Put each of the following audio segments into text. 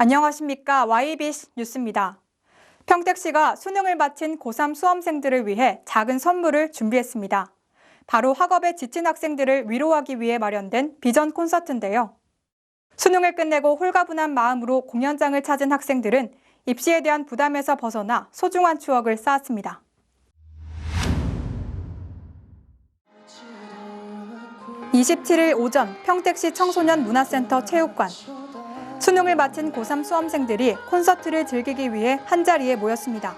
안녕하십니까. YBC 뉴스입니다. 평택시가 수능을 마친 고3 수험생들을 위해 작은 선물을 준비했습니다. 바로 학업에 지친 학생들을 위로하기 위해 마련된 비전 콘서트인데요. 수능을 끝내고 홀가분한 마음으로 공연장을 찾은 학생들은 입시에 대한 부담에서 벗어나 소중한 추억을 쌓았습니다. (27일) 오전 평택시 청소년 문화센터 체육관 수능을 마친 고3 수험생들이 콘서트를 즐기기 위해 한자리에 모였습니다.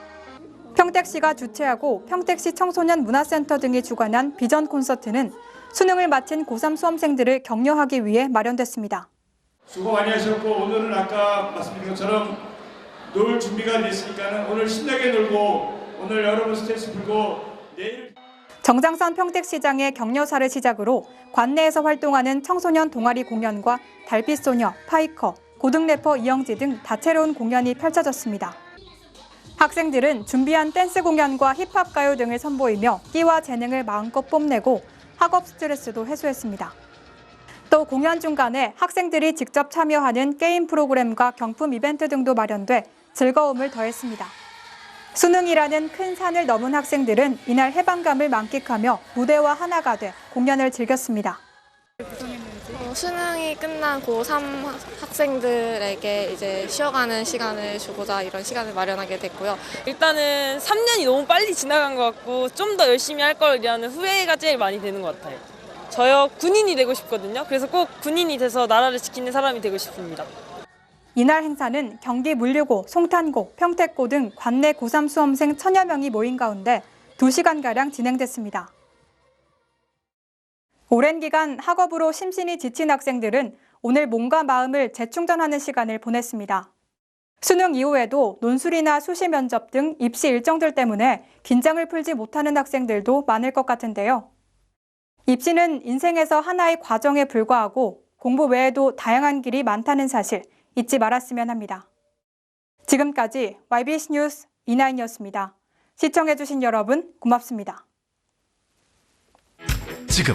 평택시가 주최하고 평택시 청소년 문화센터 등이 주관한 비전 콘서트는 수능을 마친 고3 수험생들을 격려하기 위해 마련됐습니다. 수고 많이 하셨고 오늘은 아까 말씀드린 것처럼 놀 준비가 됐으니까는 오늘 신나게 놀고 오늘 여러분 스트레스 풀고 내일 정장산 평택시장의 격려사를 시작으로 관내에서 활동하는 청소년 동아리 공연과 달빛소녀, 파이커, 고등 래퍼 이영지 등 다채로운 공연이 펼쳐졌습니다. 학생들은 준비한 댄스 공연과 힙합 가요 등을 선보이며 끼와 재능을 마음껏 뽐내고 학업 스트레스도 해소했습니다. 또 공연 중간에 학생들이 직접 참여하는 게임 프로그램과 경품 이벤트 등도 마련돼 즐거움을 더했습니다. 수능이라는 큰 산을 넘은 학생들은 이날 해방감을 만끽하며 무대와 하나가 돼 공연을 즐겼습니다. 어, 수능이 끝난 고3 학생들에게 이제 쉬어가는 시간을 주고자 이런 시간을 마련하게 됐고요. 일단은 3년이 너무 빨리 지나간 것 같고 좀 더 열심히 할 걸이라는 후회가 제일 많이 되는 것 같아요. 저요 군인이 되고 싶거든요. 그래서 꼭 군인이 돼서 나라를 지키는 사람이 되고 싶습니다. 이날 행사는 경기 물류고, 송탄고, 평택고 등 관내 고3 수험생 천여 명이 모인 가운데 2시간가량 진행됐습니다. 오랜 기간 학업으로 심신이 지친 학생들은 오늘 몸과 마음을 재충전하는 시간을 보냈습니다. 수능 이후에도 논술이나 수시 면접 등 입시 일정들 때문에 긴장을 풀지 못하는 학생들도 많을 것 같은데요. 입시는 인생에서 하나의 과정에 불과하고 공부 외에도 다양한 길이 많다는 사실 잊지 말았으면 합니다. 지금까지 YBC 뉴스 이나인이었습니다. 시청해주신 여러분 고맙습니다. 지금